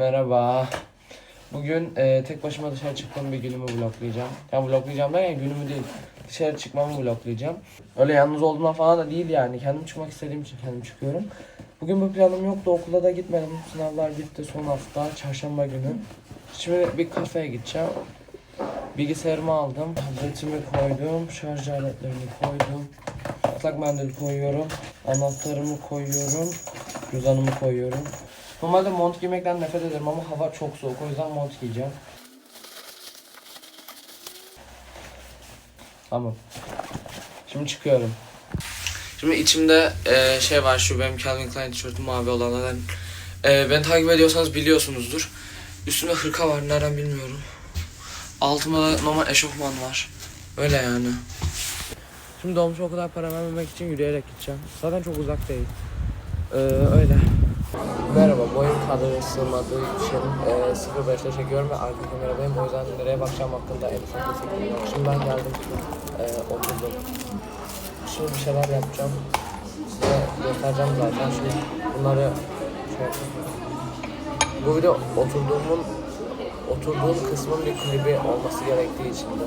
Merhaba. Bugün e, tek başıma dışarı çıktığım bir günümü vloglayacağım. Yani vloglayacağım derken günümü değil. Dışarı çıkmamı vloglayacağım. Öyle yalnız olduğumdan falan da değil yani. Kendim çıkmak istediğim için kendim çıkıyorum. Bugün bir planım yoktu. Okula da gitmedim. Sınavlar bitti son hafta. Çarşamba günü. Şimdi bir kafeye gideceğim. Bilgisayarımı aldım. Tabletimi koydum. Şarj aletlerini koydum. Islak mendil koyuyorum. Anahtarımı koyuyorum. Cüzdanımı koyuyorum. Normalde mont giymekten nefret ederim ama hava çok soğuk o yüzden mont giyeceğim. Tamam. Şimdi çıkıyorum. Şimdi içimde e, şey var şu benim Calvin Klein tişörtüm mavi olanlardan. E, beni takip ediyorsanız biliyorsunuzdur. Üstümde hırka var nereden bilmiyorum. Altımda da normal eşofman var. Öyle yani. Şimdi dolmuş o kadar para vermemek için yürüyerek gideceğim. Zaten çok uzak değil. Ee, öyle. Merhaba, boyum kadar sığmadığı için e, 05'te çekiyorum ve arka kameradayım. O yüzden nereye bakacağım hakkında en ufak bir fikrim yok. Şimdi ben geldim, e, oturdum. Şimdi bir şeyler yapacağım. Size göstereceğim zaten. Şimdi bunları şey. Bu video oturduğumun oturduğum kısmın bir klibi olması gerektiği için de.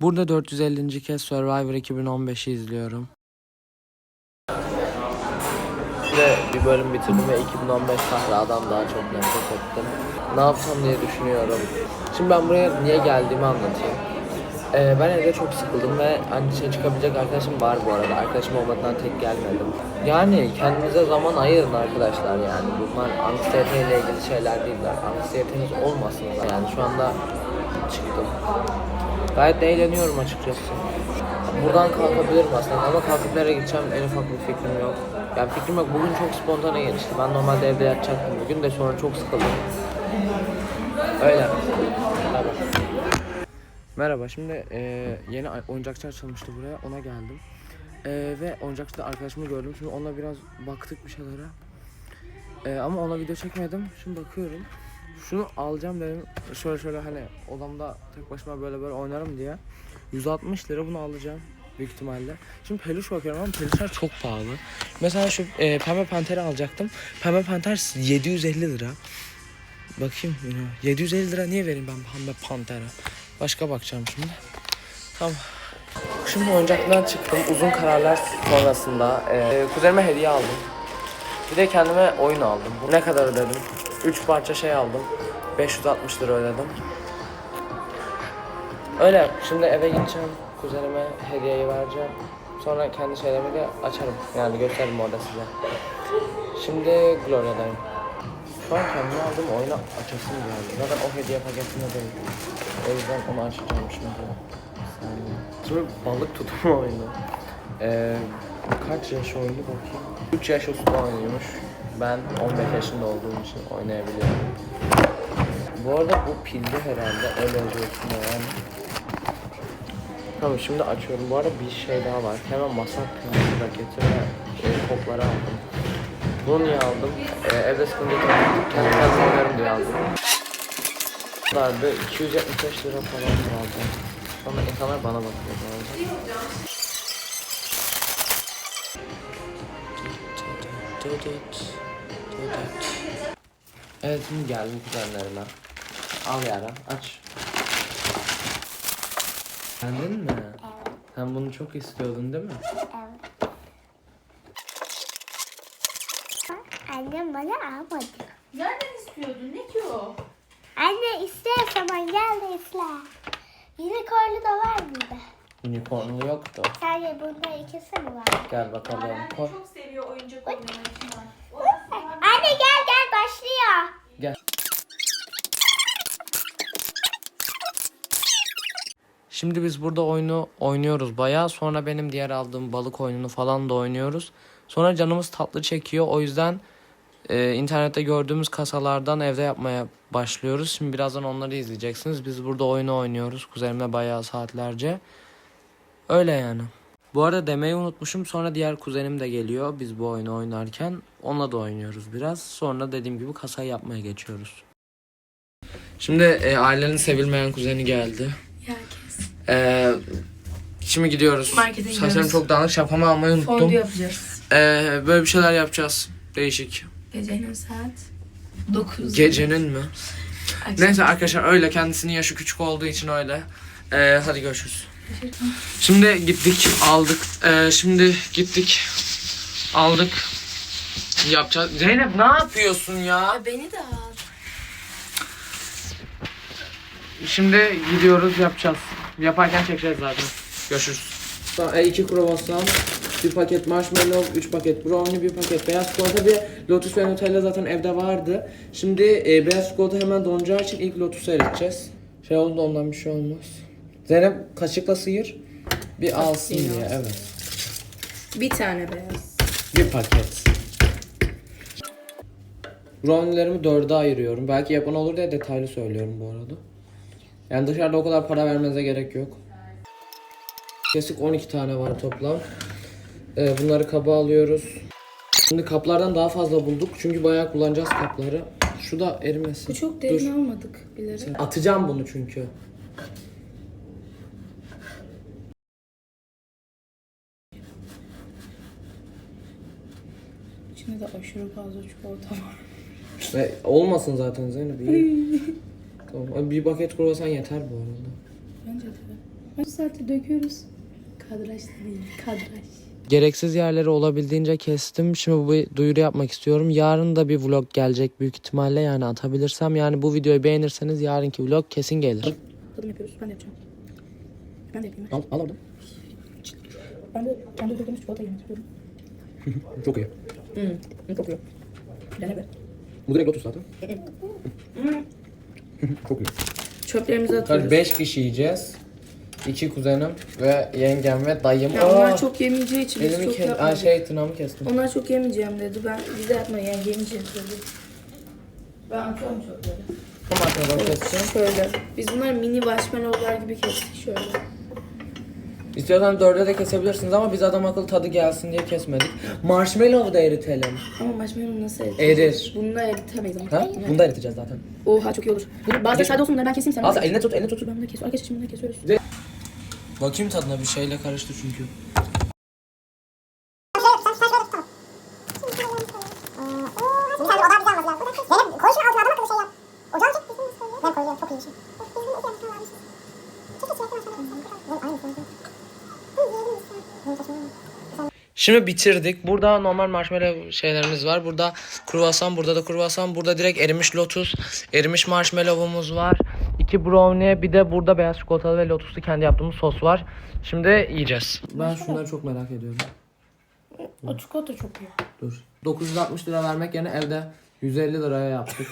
Burada 450. kez Survivor 2015'i izliyorum. Ve bir bölüm bitirdim ve 2015 Sahra'dan daha çok nefret ettim. Ne yapsam diye düşünüyorum. Şimdi ben buraya niye geldiğimi anlatayım. Ee, ben evde çok sıkıldım ve hani dışarı çıkabilecek arkadaşım var bu arada. Arkadaşım olmadan tek gelmedim. Yani kendinize zaman ayırın arkadaşlar yani. Bunlar anksiyeteyle ilgili şeyler değiller. Anksiyeteniz olmasın. Yani şu anda çıktım. Gayet eğleniyorum açıkçası. Buradan kalkabilirim aslında ama kalkıp nereye gideceğim en ufak bir fikrim yok. Yani fikrim yok. Bugün çok spontane gelişti. Ben normalde evde yatacaktım. Bugün de sonra çok sıkıldım. Öyle. Tabii. Merhaba. Şimdi e, yeni oyuncakçı açılmıştı buraya. Ona geldim. E, ve oyuncakçıda arkadaşımı gördüm. Şimdi onunla biraz baktık bir şeylere. E, ama ona video çekmedim. Şimdi bakıyorum. Şunu alacağım dedim. Şöyle şöyle hani odamda tek başıma böyle böyle oynarım diye. 160 lira bunu alacağım büyük ihtimalle. Şimdi peluş bakıyorum ama peluşlar çok pahalı. Mesela şu e, pembe panteri alacaktım. Pembe panter 750 lira. Bakayım yine. 750 lira niye vereyim ben pembe pantere? Başka bakacağım şimdi. Tamam. Şimdi oyuncaktan çıktım. Uzun kararlar sonrasında e, kuzenime hediye aldım. Bir de kendime oyun aldım. Ne kadar ödedim? 3 parça şey aldım. 560 lira ödedim. Öyle. Şimdi eve gideceğim. Kuzenime hediyeyi vereceğim. Sonra kendi şeylerimi de açarım. Yani gösteririm orada size. Şimdi Gloria'dayım. Şu an kendime aldığım oyunu açasım geldi. Zaten o hediye paketinde değil. O yüzden onu açacağım şimdi. Saniye. Şimdi balık tutma oyunu. Ee, kaç yaş oyunu bakayım. 3 yaş üstü oynuyormuş. Ben 15 yaşında olduğum için oynayabiliyorum. Bu arada bu pilli herhalde öyle üstünde yani. Tamam şimdi açıyorum. Bu arada bir şey daha var. Hemen masa tenisi raketi ve e, topları aldım. Bunu niye aldım? E, evde sıkıntı. Kendi oynarım diye aldım. Bunlarda 275 lira falan aldım. Sonra insanlar bana bakıyor arada. Evet şimdi geldim kuzenlerime. Al yara aç. Beğendin mi? Sen bunu çok istiyordun değil mi? Evet. Annem bana almadı. Nereden istiyordun? Ne ki o? Anne iste zaman gel de iste. Unicorn'lu da var burada. Unicornlu yoktu. Sadece bunda ikisi mi var? Gel bakalım. Anne Koy. çok seviyor oyuncak oynamayı. Anne gel gel başlıyor. Gel. Şimdi biz burada oyunu oynuyoruz bayağı. Sonra benim diğer aldığım balık oyununu falan da oynuyoruz. Sonra canımız tatlı çekiyor. O yüzden e, internette gördüğümüz kasalardan evde yapmaya başlıyoruz. Şimdi birazdan onları izleyeceksiniz. Biz burada oyunu oynuyoruz. Kuzenimle bayağı saatlerce. Öyle yani. Bu arada demeyi unutmuşum. Sonra diğer kuzenim de geliyor. Biz bu oyunu oynarken onunla da oynuyoruz biraz. Sonra dediğim gibi kasayı yapmaya geçiyoruz. Şimdi e, ailenin sevilmeyen kuzeni geldi. Herkes. E, şimdi gidiyoruz. Markete Saçlarım gidiyoruz. çok dağınık şapkamı almayı unuttum. Fondü yapacağız. E, böyle bir şeyler yapacağız. Değişik. Gece yarım saat. Dokuz. Gecenin mi? Neyse arkadaşlar öyle kendisinin yaşı küçük olduğu için öyle. Ee, hadi görüşürüz. Şimdi gittik aldık. Ee, şimdi gittik aldık. Yapacağız. Zeynep ne yapıyorsun ya? Beni de al. Şimdi gidiyoruz yapacağız. Yaparken çekeceğiz zaten. Görüşürüz. E, iki kruvasan, bir paket marshmallow, üç paket brownie, bir paket beyaz çikolata, bir lotus ve nutella zaten evde vardı. Şimdi e, beyaz çikolata hemen donacağı için ilk lotusu eriteceğiz. Şey oldu ondan bir şey olmaz. Zeynep kaşıkla sıyır. Bir alsın diye evet. Bir tane beyaz. Bir paket. Brownie'lerimi dörde ayırıyorum. Belki yapan olur diye detaylı söylüyorum bu arada. Yani dışarıda o kadar para vermenize gerek yok. Kesik 12 tane var toplam. Ee, bunları kaba alıyoruz. Şimdi kaplardan daha fazla bulduk çünkü bayağı kullanacağız kapları. Şu da erimesin. Bu çok Dur. derin almadık bilerek. Atacağım bunu çünkü. İçinde de aşırı fazla çikolata var. Ve olmasın zaten Zeynep. iyi. tamam. Bir paket kruvasan yeter bu arada. Bence de. Kaç saate döküyoruz? Kadraj değil, kadraj. Gereksiz yerleri olabildiğince kestim. Şimdi bu bir duyuru yapmak istiyorum. Yarın da bir vlog gelecek büyük ihtimalle yani atabilirsem. Yani bu videoyu beğenirseniz yarınki vlog kesin gelir. Tadım yapıyoruz. Ben de yapacağım. Ben de yapayım. Al, al orada. Ben de kendi döktüğümüz çikolata yemek istiyorum. Çok iyi. Hmm, kokuyor. Dene be. Bu direkt lotus zaten. Çok iyi. Çöplerimizi atıyoruz. Kaç 5 kişi yiyeceğiz. İki kuzenim ve yengem ve dayım. Ya onlar çok yemeyeceği için biz elimi çok kes, Aa, yapmadık. şey tırnağımı kestim. Onlar çok yemeyeceğim dedi. Ben bize yapma yani yemeyeceğim dedi. Ben atıyorum çöpleri. Tam arkadan keseceğim. Şöyle. Biz bunları mini marshmallowlar gibi kestik şöyle. İstiyorsan dörde de kesebilirsiniz ama biz adam akıllı tadı gelsin diye kesmedik. Marshmallow da eritelim. Ama marshmallow nasıl eriteceğiz? Erir. Bununla eritemeyiz ama. Ha? Bunu da eriteceğiz zaten. Oha çok iyi olur. Bunu, bazıları sade olsun bunları ben keseyim sen. Al eline tut, eline tut. Ben bunu kesiyorum. Arkadaşlar şimdi bunu kesiyoruz. Bakayım tadına bir şeyle karıştı çünkü. Şimdi sen de odağı bize almaz lazım. Zeynep koy şunu altına adam akıllı şey yap. Ocağını çek bizim söylüyor. Ben koyuyorum çok iyi bir şey. Bizim nasıl yapmışlar varmış. Çek çek çek. Ben aynı söylüyorum. Hı yiyelim misin? Benim saçmalama. Şimdi bitirdik. Burada normal marshmallow şeylerimiz var. Burada kruvasan, burada da kruvasan. Burada direkt erimiş lotus, erimiş marshmallow'umuz var. İki brownie, bir de burada beyaz çikolatalı ve lotuslu kendi yaptığımız sos var. Şimdi yiyeceğiz. Ben şunları çok merak ediyorum. O çikolata çok iyi. Dur. 960 lira vermek yerine evde 150 liraya yaptık.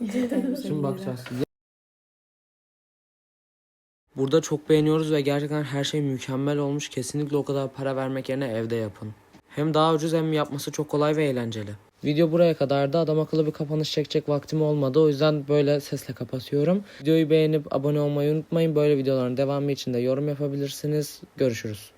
Şimdi bakacağız. Burada çok beğeniyoruz ve gerçekten her şey mükemmel olmuş. Kesinlikle o kadar para vermek yerine evde yapın. Hem daha ucuz hem yapması çok kolay ve eğlenceli. Video buraya kadardı. Adam akıllı bir kapanış çekecek vaktim olmadı. O yüzden böyle sesle kapatıyorum. Videoyu beğenip abone olmayı unutmayın. Böyle videoların devamı için de yorum yapabilirsiniz. Görüşürüz.